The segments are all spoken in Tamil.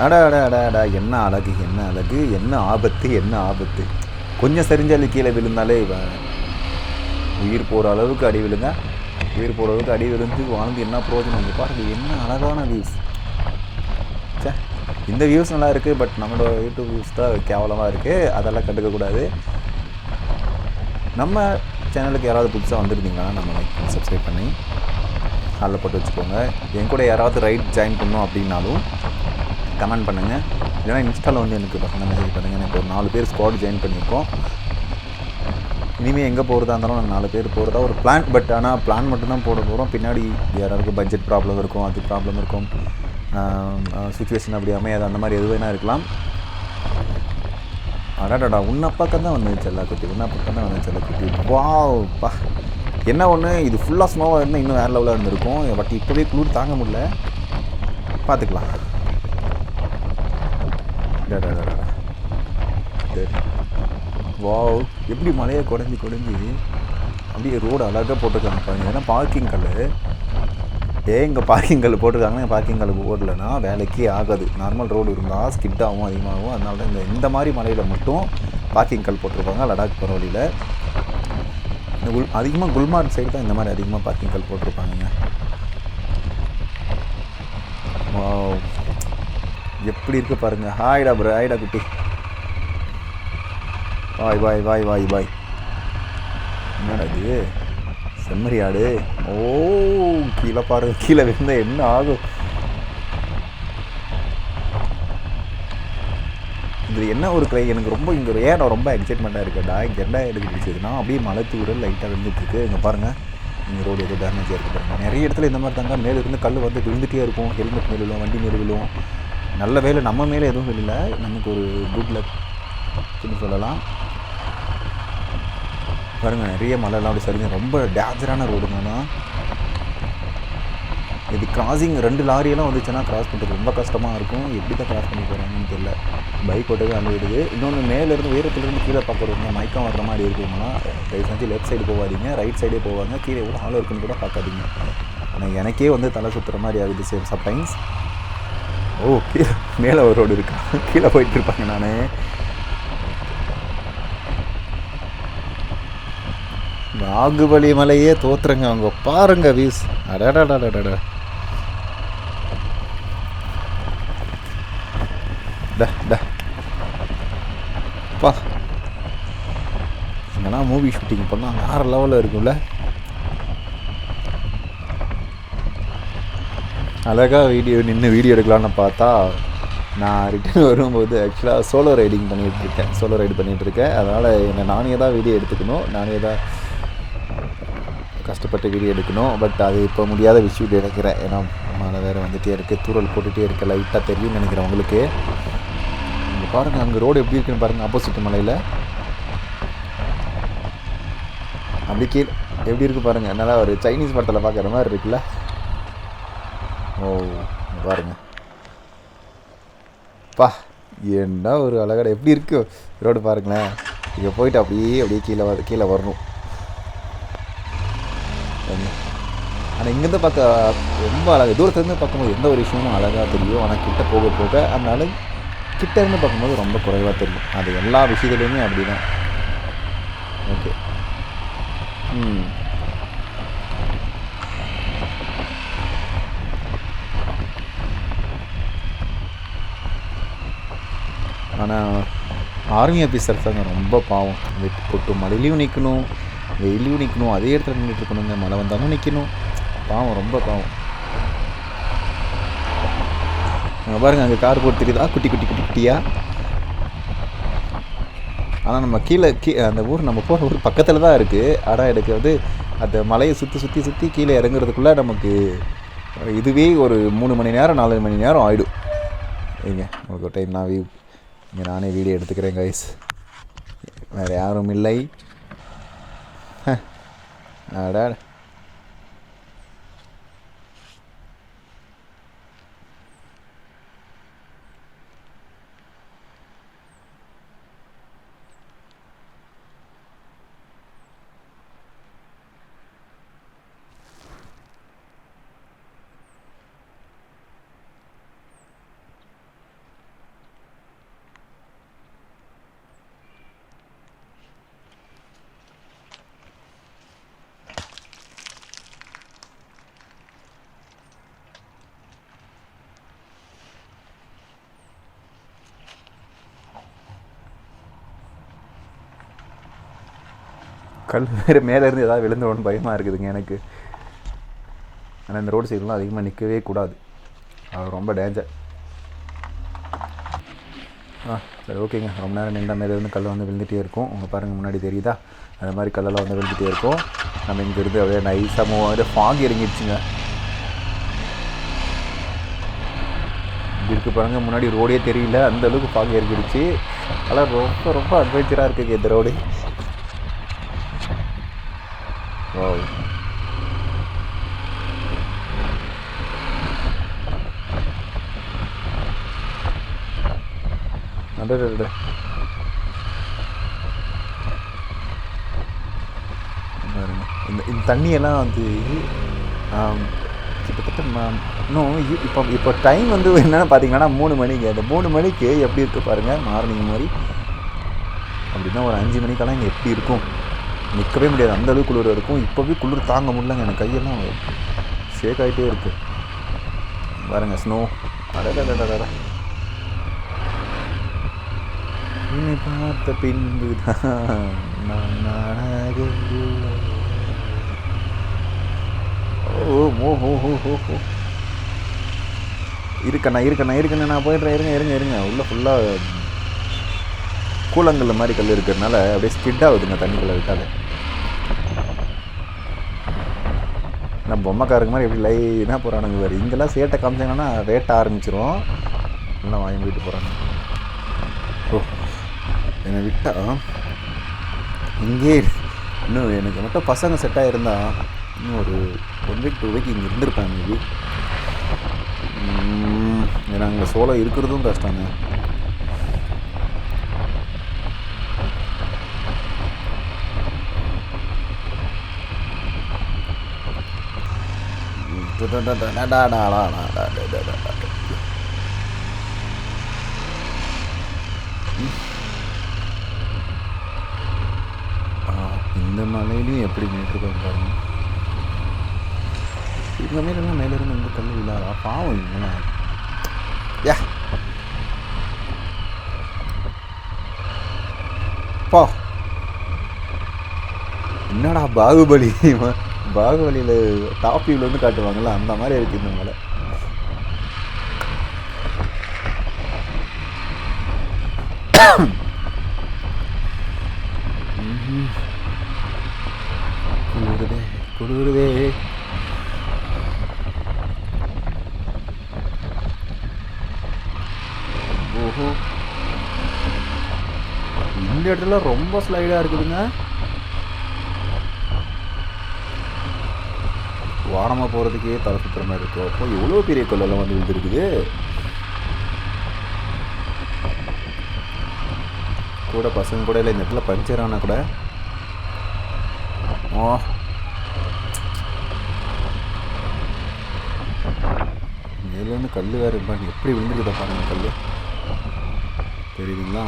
அடா அடா அடா அடா என்ன அழகு என்ன அழகு என்ன ஆபத்து என்ன ஆபத்து. கொஞ்சம் சரிஞ்சாலு கீழே விழுந்தாலே உயிர் போகிற அளவுக்கு அடி விழுங்க உயிர் போகிற அளவுக்கு அடி விழுந்து வாழ்ந்து என்ன பிரயோஜனம் இங்கே பாருங்க என்ன அழகான வியூஸ் ச்சே இந்த வியூஸ் நல்லா இருக்குது பட் நம்மளோட யூடியூப் வியூஸ் தான் கேவலமாக இருக்குது அதெல்லாம் கண்டுக்கக்கூடாது நம்ம சேனலுக்கு யாராவது புதுசாக வந்திருந்தீங்கன்னா நம்ம லைக் சப்ஸ்கிரைப் பண்ணி அதில் போட்டு வச்சுக்கோங்க. என் கூட யாராவது ரைட் ஜாயின் பண்ணோம் அப்படின்னாலும் கமெண்ட் பண்ணுங்கள் இல்லைனா இன்ஸ்டாவில் வந்து எனக்கு பசங்க மெசேஜ் பண்ணுங்கள் எனக்கு ஒரு நாலு பேர் ஸ்குவாட் ஜாயின் பண்ணியிருக்கோம். இனிமேல் எங்கே போகிறதா இருந்தாலும் நாங்கள் நாலு பேர் போகிறதா ஒரு பிளான் பட் ஆனால் பிளான் மட்டும்தான் போட போகிறோம் பின்னாடி யாராருக்கு பட்ஜெட் ப்ராப்ளம் இருக்கும் அது ப்ராப்ளம் இருக்கும். சுச்சுவேஷன் அப்படி அமையாது. அந்த மாதிரி எது வேணால் இருக்கலாம். அடாடாடா உன்னை பக்கம் தான் வந்துச்சு எல்லா குட்டி உன்ன பக்கம் தான் வந்து செல்லக்குட்டி வாவ் பா. என்ன ஒன்று இது ஃபுல்லாக ஸ்னோவாக இருந்தால் இன்னும் வேறு லெவலாக இருந்திருக்கும். பட் இப்போவே குளிர் தாங்க முடியல. பார்த்துக்கலாம் வா சரி. வாவ். எப்படி மலையை குறைஞ்சி குறைஞ்சி அப்படியே ரோடு அழகாக போட்டிருக்காங்க பாருங்க. ஏன்னா பார்க்கிங் கல் ஏன் இங்கே பார்க்கிங் கல் போட்டிருக்காங்கன்னா பார்க்கிங் கல் போடலன்னா வேலைக்கே ஆகாது. நார்மல் ரோடு இருந்தால் ஸ்கிட் ஆகும் அதிகமாகும். அதனால தான் இந்த இந்த மாதிரி மலையில் மட்டும் பார்க்கிங் கல் போட்டிருப்பாங்க. லடாக் போகிற வழியில். இந்த குல் அதிகமாக குல்மார்க் சைடு தான் இந்த மாதிரி அதிகமாக பார்க்கிங் கல் போட்டிருப்பாங்கங்க எப்படி இருக்க பாருங்க. ஹாய்டா ப்ரோ ஹாய்டா குட்டி. வாய் வாய் வாய் வாய் வாய் என்னடா இது? செம்மறி ஆடு. ஓ கீழே பாருங்க கீழே விழுந்தா என்ன ஆகும்? இது என்ன ஒரு கிளை எனக்கு ரொம்ப இங்கே ஏன் நான் ரொம்ப எக்ஸைட்மெண்ட்டாக இருக்கேன்டா இங்கே என்ன எனக்கு பிடிச்சதுன்னா அப்படியே மலை தூரல் லைட்டாக விழுந்துட்டுருக்கு. இங்கே பாருங்கள் இங்கே ரோடு எதுவும் டேமேஜாக இருக்குது பாருங்கள் நிறைய இடத்துல இந்த மாதிரி தாங்க. மேலே இருந்து கல் வந்து விழுந்துட்டே இருக்கும். ஹெல்மெட் மேலே விழும் வண்டி மேலே விழும் நல்ல வேலை நம்ம மேலே எதுவும் விழல நமக்கு ஒரு குட் லக் சொல்லலாம். பாருங்கள் நிறைய மலைலாம் அப்படி சரிங்க. ரொம்ப டேஞ்சரான ரோடுங்கண்ணா இது கிராசிங் ரெண்டு லாரியெல்லாம் வந்துச்சுன்னா கிராஸ் பண்ணுறது ரொம்ப கஷ்டமாக இருக்கும். எப்படி தான் கிராஸ் பண்ணி போகிறாங்கன்னு தெரியல. பைக் ஓட்டவே அனுப்பிடுது இன்னொன்று மேலேருந்து உயரத்துலேருந்து கீழே பார்க்குறவங்க மயக்கம் வர்ற மாதிரி இருக்குங்கன்னா தயவு செஞ்சு லெஃப்ட் சைடு போகாதீங்க. ரைட் சைடே போவாங்க. கீழே எவ்வளோ ஆள் இருக்குன்னு கூட பார்க்காதீங்க. ஆனால் எனக்கே வந்து தலை சுற்றுற மாதிரி ஆகுது சேம் சம்டைம்ஸ் ஓ கீழே மேலே ஒரு ரோடு இருக்கா? கீழே போயிட்டு இருப்பாங்க நான். நாகுபலி மலையே தோத்துறங்க அவங்க பாருங்க வீஸ் அடடடடடட. ட பா. இங்கெல்லாம் மூவி ஷூட்டிங் பண்ணால் வேறு லெவலில் இருக்கும்ல? அழகாக வீடியோ நின்று வீடியோ எடுக்கலான்னு பார்த்தா நான் ரிட்டர்ன் வரும்போது ஆக்சுவலாக சோலோ ரைடிங் பண்ணிகிட்டு இருக்கேன் சோலோ ரைடு பண்ணிகிட்டு இருக்கேன் அதனால் என்னை நானே தான் வீடியோ எடுத்துக்கணும். நானே தான் கஷ்டப்பட்டு வீடியோ எடுக்கணும். பட் அது இப்போ முடியாத விஷயம் நினைக்கிறேன் ஏன்னா மழை வேறு வந்துகிட்டே இருக்குது தூரல் போட்டுகிட்டே இருக்குது லைட்டாக தெரியும்னு நினைக்கிறேன் உங்களுக்கு. இங்கே பாருங்கள் அங்கே ரோடு எப்படி இருக்குன்னு பாருங்கள் ஆப்போசிட் மலையில். அப்படி கீழே எப்படி இருக்குது பாருங்கள் நல்லா ஒரு சைனீஸ் படத்தில் பார்க்குற மாதிரி இருக்குல்ல. ஓ பாருங்க. பா என்ன ஒரு அழகடை? எப்படி இருக்கு? ரோடு பாருங்களேன். இங்கே போயிட்டு அப்படியே அப்படியே கீழே வர கீழே வரணும். ஆனால் இங்கேருந்து பார்க்க ரொம்ப அழகு தூரத்துலேருந்து பார்க்கும்போது எந்த ஒரு விஷயமும் அழகாக தெரியும். ஆனால் கிட்ட போக போக அதனால கிட்ட இருந்து பார்க்கும்போது ரொம்ப குறைவாக தெரியும். அது எல்லா விஷயத்துலையுமே அப்படி தான் ஓகே. ம். ஆனால் ஆர்மி ஆஃபீஸர்ஸ் தாங்க ரொம்ப பாவம். வெட்டு போட்டு மழையிலையும் நிற்கணும் வெயிலையும் நிற்கணும் அதே இடத்துல நின்றுட்டு இருக்கணுங்க. மழை வந்தாலும் நிற்கணும் பாவம் ரொம்ப பாவம். அங்கே பாருங்க அங்கே கார் போட்டு தெரியுதா? குட்டி குட்டி குட்டி குட்டியா? ஆனால் நம்ம கீழே கீ அந்த ஊர் நம்ம போகிற ஊர் பக்கத்தில் தான் இருக்குது ஆனால் எனக்கு வந்து அந்த மலையை சுற்றி சுற்றி சுற்றி கீழே இறங்குறதுக்குள்ளே நமக்கு இதுவே ஒரு மூணு மணி நேரம் நாலு மணி நேரம் ஆகிடும் இங்கே உங்களுக்கு ஒரு டைம் நான் வீ இங்கே நானே வீடியோ எடுத்துக்கிறேன் கைஸ் வேறு யாரும் இல்லை ஹ. அடா கல் வேறு மேலேருந்து ஏதாவது விழுந்துடும் பயமாக இருக்குதுங்க எனக்கு. ஆனால் இந்த ரோடு சைடெலாம் அதிகமாக நிற்கவே கூடாது. அது ரொம்ப டேஞ்சர் ஆ சரி ஓகேங்க. ரொம்ப நேரம் நின்ற மேலே வந்து கல் வந்து விழுந்துகிட்டே இருக்கும். உங்கள் பாருங்கள் முன்னாடி தெரியுதா? அந்த மாதிரி கல்லெல்லாம் வந்து விழுந்துகிட்டே இருக்கும். நம்ம இங்கேருந்து அப்படியே நைஸாக மூவ் ஆகிட்டு ஃபாக் இறங்கிடுச்சுங்க. இருக்கு பாருங்க முன்னாடி ரோடே தெரியல. அந்த அளவுக்கு ஃபாக் இறங்கிடுச்சு. அதெல்லாம் ரொம்ப ரொம்ப அட்வென்ச்சராக இருக்குங்க இந்த ரோடு Wow. அடடடட. இந்த இந்த தண்ணியெல்லாம் வந்து கிட்டத்தட்ட இன்னும் இப்போ இப்போ டைம் வந்து என்னென்னு பார்த்தீங்கன்னா மூணு மணிக்கு அந்த மூணு மணிக்கு எப்படி இருக்குது பாருங்கள் மார்னிங் மாதிரி அப்படின்னா ஒரு அஞ்சு மணிக்கெல்லாம் இங்கே எப்படி இருக்கும் நிற்கவே முடியாது. அந்த அளவுக்கு குளிர் இருக்கும். இப்போவே குளிர் தாங்க முடியலங்க. எனக்கு கையெல்லாம் ஷேக் ஆகிட்டே இருக்குது பாருங்க ஸ்னோ அடடடடடட உன்னை பார்த்த பின்பு தான் ஓ ஓ ஓ ஓ ஓ ஓ இருக்கண்ணா இருக்கண்ணா இருக்கண்ணா நான் போயிடுறேன். இருங்க இருங்க இருங்க. உள்ளே ஃபுல்லாக கூழங்கல் மாதிரி கல் இருக்கிறதுனால அப்படியே ஸ்கிட் ஆகுதுங்க தண்ணிக்குள்ளே விட்டாலே. நான் பொம்மைக்காரங்க மாதிரி எப்படி லைனாக போகிறானுங்க வேறு இங்கெல்லாம் சேட்டை காமிச்சாங்கன்னா வேட்ட ஆரம்பிச்சிரும். எல்லாம் வாங்கி வீட்டு போகிறாங்க ஓ என்னை விட்டா? இங்கே இன்னும் எனக்கு மட்டும் பசங்க செட்டாக இருந்தால் இன்னும் ஒரு ஒன் வீக் டூ வீக் இங்கே இருந்திருப்பேன் மேபி ஏன்னா அங்கே சோளம் இருக்கிறதும் கஷ்டங்க ஆ, இந்த மலையிலையும் எப்படி நின்றுருக்கோம் பாருங்க. இந்த மேலாம் மேலே இருந்து வந்து கல் விழாதா? பாவம் இவங்களாம் யா. போ. என்னடா பாகுபலி இவன்? பாகுபலியில் டாப் வியூல வந்து காட்டுவாங்கல்ல அந்த மாதிரி இருக்குது இந்த மலை. குளிருதே குளிருதே. ஓஹோ. இந்த இடத்துல ரொம்ப ஸ்லைடாக இருக்குதுங்க. வாரமாக போகிறதுக்கே தலை சுற்றுற மாதிரி இருக்கும். அப்போ எவ்வளோ பெரிய கல்லெல்லாம் வந்து விழுந்துருக்குது. கூட பசங்க கூட இல்லை இந்த இடத்துல பஞ்சர் ஆனால் கூட. ஓ மேலேருந்து கல் வேறு இருப்பாங்க எப்படி விழுந்துருக்குதா பாருங்க கல் தெரியுதுங்களா?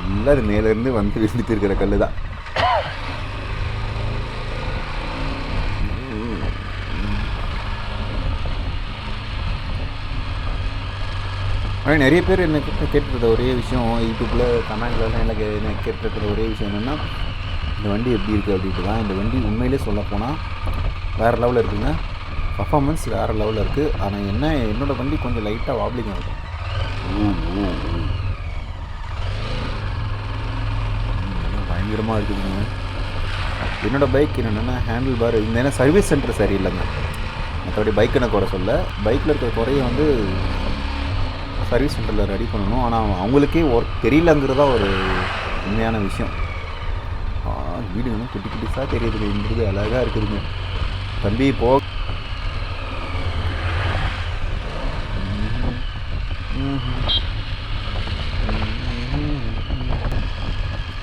எல்லாம் மேலேருந்து வந்து விழுந்துட்டு இருக்கிற கல் தான் ஆனால் நிறைய பேர் என்ன கேட்டுருக்க ஒரே விஷயம் யூடியூப்பில் கமெண்ட்லலாம் எனக்கு என்ன கேட்டுருக்கிற ஒரே விஷயம் என்னென்னா இந்த வண்டி எப்படி இருக்குது அப்படின்ட்டு தான். இந்த வண்டி உண்மையிலே சொல்லப்போனால் வேறு லெவலில் இருக்குதுங்க பர்ஃபாமன்ஸ் வேறு லெவலில் இருக்குது ஆனால் என்ன என்னோடய வண்டி கொஞ்சம் லைட்டாக வாப்ளிங் ஆகும் பயங்கரமாக இருக்குதுங்க. என்னோடய பைக் என்னென்னா ஹேண்டில் பார் இந்த என்ன சர்வீஸ் சென்டர் சரியில்லைங்க. மற்றபடி பைக் எனக்கு குறை சொல்ல? பைக்கில் இருக்கிற குறைய வந்து சர்வீஸ் சென்டரில் ரெடி பண்ணணும். ஆனால் அவங்களுக்கே ஒர்க் தெரியலங்கிறதா ஒரு உண்மையான விஷயம். வீடு வேணும் குட்டி குட்டிஸாக தெரியுதுங்க. இங்கிருந்து அழகாக இருக்குதுங்க. தம்பி போ.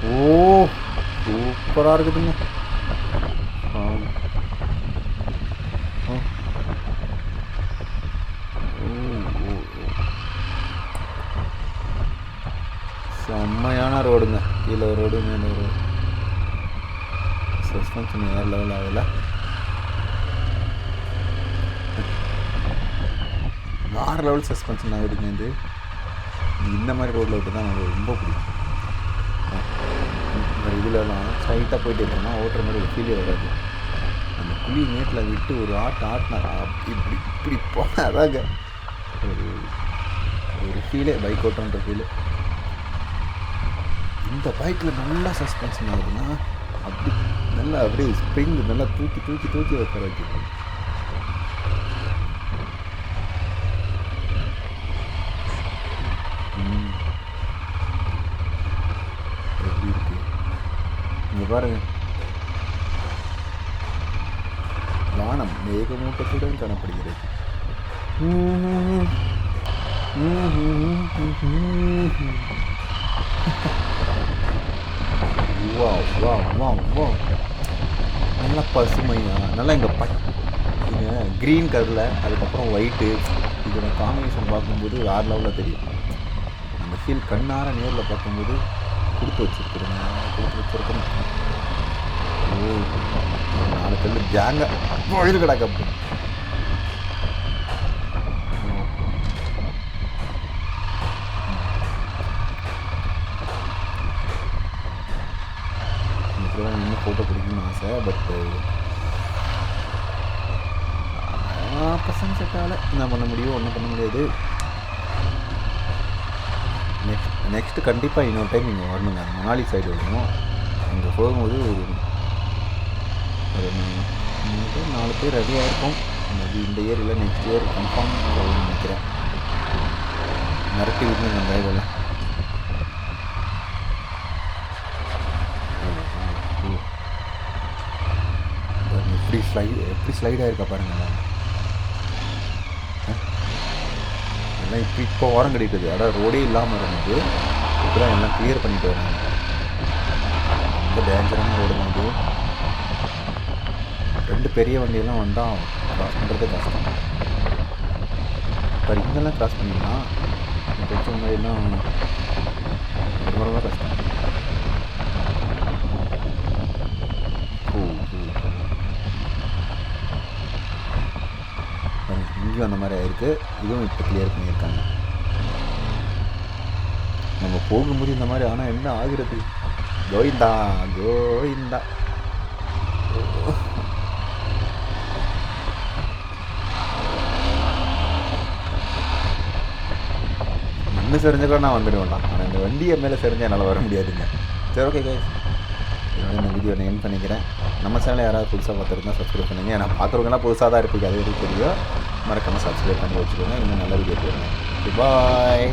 ஓ சூப்பராக இருக்குதுங்க ஆ. ஆ. ஓ, ஓ, ஓ. செம்மையான ரோடுங்க. கீழே ஒரு ரோடு மேலே ஒரு ரோடு. சஸ்பென்ஷன் வேறு லெவல் ஆகல. வேறு லெவல் சஸ்பென்ஷன் ஆகிடுங்க இது. இந்த மாதிரி ரோட்டில் விட்டு தான் எனக்கு ரொம்ப பிடிக்கும். இதுலலாம் ஸ்ட்ரைட்டாக போயிட்டு இருக்கோம்னா ஓட்டுற மாதிரி ஒரு ஃபீலே வராது. அந்த குழி நேட்டில் விட்டு ஒரு ஆட்டு ஆட்டினா இப்படி இப்படி போனாதாங்க ஒரு ஒரு ஃபீலே பைக் ஓட்டுறன்ற ஃபீலு இந்த பைக்கில் நல்லா சஸ்பென்ஷன் ஆகுதுன்னா அப்படி நல்லா அப்படியே ஸ்ப்ரிங் நல்லா தூக்கி தூக்கி தூக்கி வைக்கிற வைக்கும் எப்படி இருக்கு? பாருங்க. வானம் மேகமூட்டத்துடன் காணப்படுகிறது. வா வா வா வா நல்லா பசுமையா நல்லா இங்கே ப க்ரீன் கலரில் அதுக்கப்புறம் ஒயிட்டு இதோட காம்பினேஷன் பார்க்கும்போது வேறு லெவலில் தெரியும். அந்த ஃபீல் கண்ணார நேரில் பார்க்கும்போது கொடுத்து வச்சுருக்குறேங்க கொடுத்து வச்சுருக்கணும் ஓ நாலு கல் ஜாங்க. பொழுது எனக்கு தான் இன்னும் ஃபோட்டோ பிடிக்கணும்னு ஆசை பட்டு பசங்க செட்டால் என்ன பண்ண முடியும் ஒன்றும் பண்ண முடியாது. நெக்ஸ்ட் நெக்ஸ்ட்டு கண்டிப்பாக இன்னொரு டைம் இங்கே வரணுங்க. மணாலி சைடு வரணும். அங்கே போகும்போது ஒரு ஒரு மூணு பேர் நாலு பேர் ரெடியாக இருக்கும் மேபி இந்த இயர் இல்லை நெக்ஸ்ட் இயர் கன்ஃபார்ம் நினைக்கிறேன். மிரட்டி விட்டு நம்ம இதெல்லாம் எப்படி ஸ்லைடு எப்படி ஸ்லைடாக இருக்கா பாருங்களேன் எல்லாம் இப்போ இப்போ ஓரம் கட்டிட்டு அடா ரோடே இல்லாமல் இருந்தது. இப்போதான் எல்லாம் கிளியர் பண்ணிட்டு வராங்க. ரொம்ப டேஞ்சரான ரோடு வந்து ரெண்டு பெரிய வண்டியெல்லாம் வந்தால் கிராஸ் பண்ணுறது கஷ்டம். இப்போ இங்கெல்லாம் கிராஸ் பண்ணிடலாம். கொஞ்சம் முன்னாடிலாம் ரொம்ப ரொம்ப கஷ்டம் ஓ ஓ பாருங்க, அந்த மாதிரி ஆயிருக்கு. இதுவும் இப்போ கிளியர் பண்ணியிருக்காங்க. நம்ம போகும்போது இந்த மாதிரி ஆனால் என்ன ஆகிறது? கோவிந்தா கோவிந்தா. இன்னும் மண்ணு செறிஞ்ச கூட நான் வந்துடுவேன்டா. ஆனால் இந்த வண்டியை மேலே செறிஞ்சா என்னால் வர முடியாதுங்க. சரி ஓகே guys. என்னோட இந்த வீடியோ நான் என் பண்ணிக்கிறேன். நம்ம சேனலை யாராவது புதுசாக பார்த்துருந்தா சப்ஸ்கிரைப் பண்ணுங்க. ஏன்னா பார்க்குறவங்கலாம் புதுசாக தான் இருப்பீங்க. அது வரைக்கும் தெரியும்? மறக்காமல் சப்ஸ்கிரைப் பண்ணி வச்சுக்கோங்க. இன்னும் நல்ல வீடியோ போடுங்க பாய்